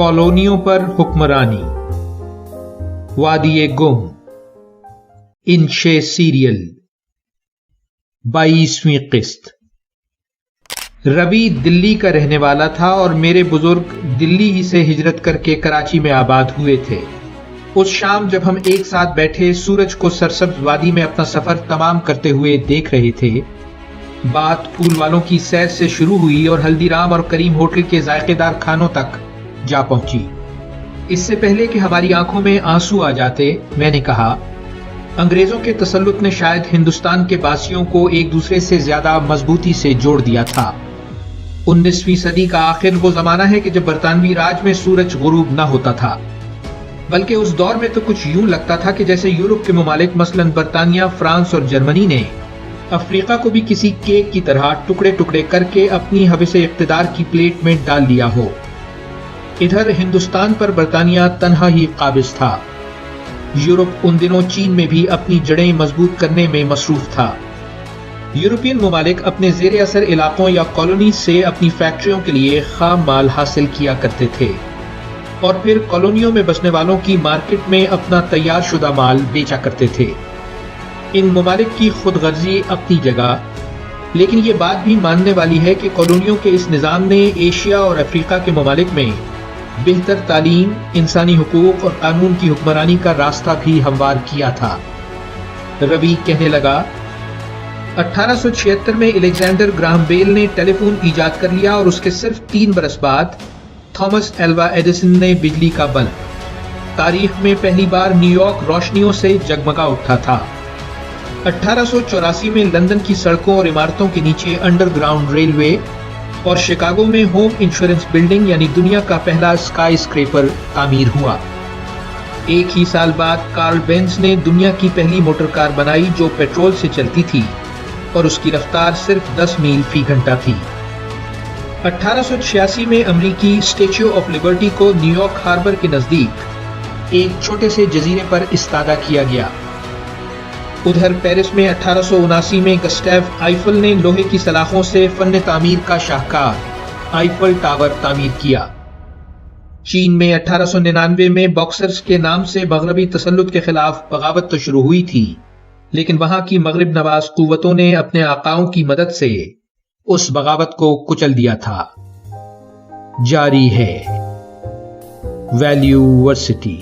कॉलोनियों पर हुक्मरानी। वादी गुम। इनशे सीरियल। बाईसवीं किस्त। रवि दिल्ली का रहने वाला था और मेरे बुज़ुर्ग दिल्ली ही से हिजरत करके कराची में आबाद हुए थे। उस शाम जब हम एक साथ बैठे, सूरज को सरसब्ज वादी में अपना सफ़र तमाम करते हुए देख रहे थे। बात फूल वालों की सैर से शुरू हुई और हल्दीराम और करीम होटल के जायकेदार खानों तक जा पहुँची। इससे पहले कि हमारी आँखों में आँसू आ जाते, मैंने कहा, अंग्रेज़ों के तसल्लुत ने शायद हिंदुस्तान के बासियों को एक दूसरे से ज़्यादा मजबूती से जोड़ दिया था। उन्नीसवीं सदी का आखिर वो जमाना है कि जब बरतानवी राज में सूरज गुरूब न होता था। बल्कि उस दौर में तो कुछ यूँ लगता था कि जैसे यूरोप के ममालिक मसलन बरतानिया, फ्रांस और जर्मनी ने अफ्रीका को भी किसी केक की तरह टुकड़े टुकड़े करके अपनी हविस इकतदार की प्लेट में डाल लिया हो। इधर हिंदुस्तान पर बरतानिया तनहा ही काबिज था। यूरोप उन दिनों चीन में भी अपनी जड़ें मज़बूत करने में मसरूफ था। यूरोपियन ममालिक अपने जेर असर इलाकों या कॉलोनी से अपनी फैक्ट्रियों के लिए खाम माल हासिल किया करते थे। और फिर कॉलोनियों में बसने वालों की मार्केट में अपना तैयार शुदा माल बेचा करते थे। इन ममालिक की खुद गर्जी अपनी जगह। लेकिन ये बात भी मानने वाली है कि कॉलोनियों के इस निज़ाम ने एशिया और अफ्रीका के ममालिक में बेहतर तालीम, इंसानी हकूक और कानून की हुक्मरानी का रास्ता भी हमवार किया था। रवि कहने लगा 1876 में एलेक्जेंडर ग्राहम बेल ने टेलीफोन ईजाद कर लिया और उसके सिर्फ़ तीन बरस बाद थॉमस एल्वा एडिसन ने बिजली का बल्ब। तारीख में पहली बार न्यूयॉर्क रोशनियों से जगमगा उठा था। अठारह सौ चौरासी में लंदन की सड़कों और इमारतों के नीचे अंडरग्राउंड रेलवे और शिकागो में होम इंश्योरेंस बिल्डिंग यानी दुनिया का पहला स्काई स्क्रेपर तामीर हुआ। एक ही साल बाद कार्ल बेंस ने दुनिया की पहली मोटर कार बनाई जो पेट्रोल से चलती थी और उसकी रफ्तार सिर्फ़ 10 मील फ़ी घंटा थी। 1886 में अमरीकी स्टेच्यू ऑफ़ लिबर्टी को न्यूयॉर्क हार्बर के नज़दीक एक छोटे से जजीरे पर इस्तादा किया गया। उधर पेरिस में अठारह सौ उनासी में गस्टेव आइफल ने लोहे की सलाखों से फन तामीर का शाहकार आईफल टावर तामीर किया। चीन में अठारह सौ निन्यानवे में बॉक्सर्स के नाम से मगरबी तसल्लुत के खिलाफ बगावत तो शुरू हुई थी, लेकिन वहाँ की मगरब नवाज़ कुवतों ने अपने आकाओं की मदद से उस बगावत को कुचल दिया था। जारी है। Value varsity